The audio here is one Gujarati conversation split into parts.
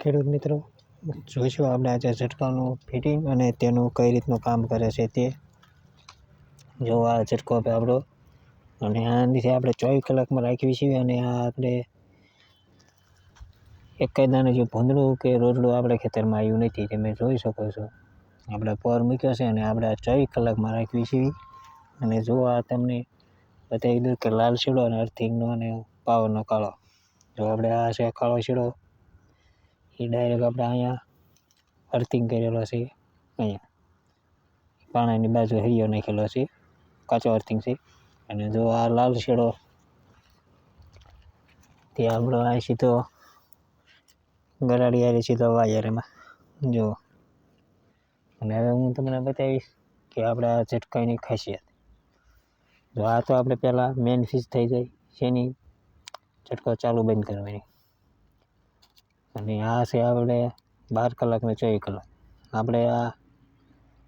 ખેડૂત મિત્રો, જોઈશું આપણે આજે ઝટકાનું ફિટિંગ અને તેનું કઈ રીતનું કામ કરે છે તે જો આ ઝટકો આપણે. અને આનાથી આપણે ચોવીસ કલાકમાં રાખવી છીએ અને આ આપણે એક કાયદાનું જે ભૂંદડું કે રોટલું આપણે ખેતરમાં આવ્યું નથી તમે જોઈ શકો છો. આપણે પર મૂક્યો છે અને આપણે આ ચોવીસ કલાકમાં રાખવી છીએ અને જો આ તમને બતાવી દઉં કે લાલ શીડો અને અર્થિંગનો અને પાવરનો કાળો. જો આપણે આ છે કાળો શીડો એ ડાયરેક્ટ આપણે અહીંયા અર્થિંગ કરેલો છે, અહીંયા. પાણાની બાજુ હરિયો નાખેલો છે, કાચો અર્થિંગ છે. અને જો આ લાલ શેડો તે આપણો આ સીધો ગરાડી આરે સીધો વાયર એમાં. જો. અને હવે હું તમને બતાવીશ કે આપણે આ ઝટકાઈની ખાસિયત. જો આ તો આપણે પહેલાં મેન ફિશ થઈ જાય શેની ઝટકો ચાલુ બંધ કરવાની. અને આ છે આપણે બાર કલાક ને ચોવીસ કલાક. આપણે આ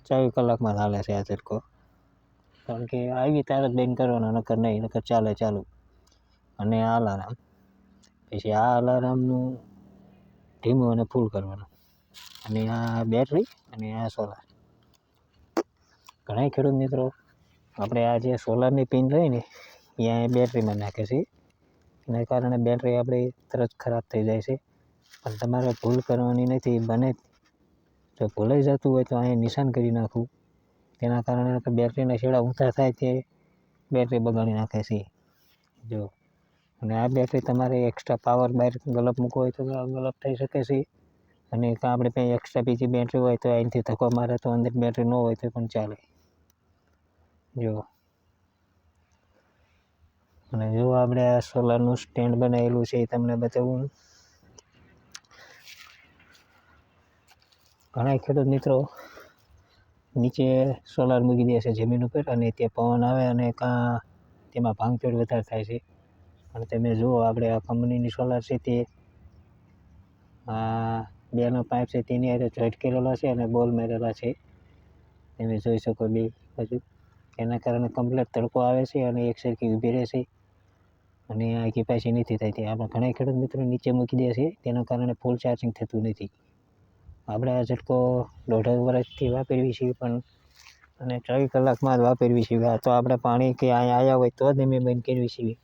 ચોવીસ કલાકમાં ચાલે છે આ ચરખો કારણ કે આવી તારે જ બંધ કરવાનો, નકર નહીં, નકર ચાલે ચાલુ. અને આ અલાર્મ પછી આ અલાર્મનું ધીમું અને ફૂલ કરવાનું. અને આ બેટરી અને આ સોલાર ઘણા ખેડૂત મિત્રો, આપણે આ જે સોલારની પિન રહી ને, એ બેટરીમાં નાખે છે. એના કારણે બેટરી આપણી તરત ખરાબ થઈ જાય છે. પણ તમારે ભૂલ કરવાની નથી, બને જો. ભૂલાઈ જતું હોય તો અહીંયા નિશાન કરી નાખવું તેના કારણે બેટરીના છેડા ઊંચા થાય તે બેટરી બગાડી નાખે છે. જો, અને આ બેટરી તમારે એક્સ્ટ્રા પાવર બહાર ગલપ મૂકવો હોય તો ગલપ થઈ શકે છે. અને કાં આપણે કંઈ એક્સ્ટ્રા બીજી બેટરી હોય તો અહીંથી ધક્કો મારે તો અંદર બેટરી ન હોય તો પણ ચાલે. જો, અને જો આપણે આ સોલારનું સ્ટેન્ડ બનાવેલું છે એ તમને બતાવું. ઘણા ખેડૂત મિત્રો નીચે સોલાર મૂકી દે છે જમીન ઉપર અને તે પવન આવે અને કાં તેમાં ભાંગફેડ વધારે થાય છે. અને તમે જુઓ આપણે આ કંપનીની સોલાર છે તે, આ બેનો પાઇપ છે તેની હારે જોઈટ કરેલા છે અને બોલ મારેલા છે. તમે જોઈ શકો બે બાજુ. એના કારણે કમ્પ્લેટ તડકો આવે છે અને એક સરખી ઊભી રહે છે. અને આખી કેપાસી નથી થતી. આપણે ઘણા ખેડૂત મિત્રો નીચે મૂકી દે છે. તેના કારણે ફૂલ ચાર્જિંગ થતું નથી. આપણે આ ઝટકો દોઢ વર્ષથી વાપરવી છીએ પણ અને ચોવીસ કલાકમાં જ વાપરવી છીએ. આ તો આપણે પાણી કે અહીંયા આવ્યા હોય તો જ અમે બંધ કરવી છીએ.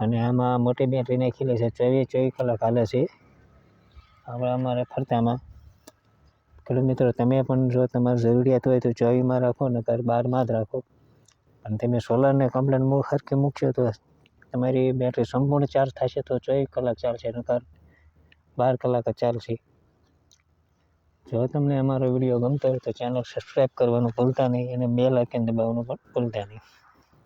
અને આમાં મોટી બેટરી નાખેલી છે. ચોવીસ ચોવીસ કલાક હાલે છે. આપણે અમારે ફરતામાં. ખેડૂત મિત્રો, તમે પણ જો તમારે જરૂરિયાત હોય તો ચોવીસમાં રાખો, નકર બારમાં જ રાખો. અને તમે સોલારને કમ્પ્લેટ સરખી મૂકશો તો તમારી બેટરી સંપૂર્ણ ચાર્જ થશે તો ચોવીસ કલાક ચાલશે, નકર બાર કલાક જ ચાલશે. જો તમને અમારો વીડિયો ગમતો હોય તો ચેનલ સબસ્ક્રાઈબ કરવાનું ભૂલતા નહીં અને બેલ આઇકન દબાવવાનું પણ ભૂલતા નહીં.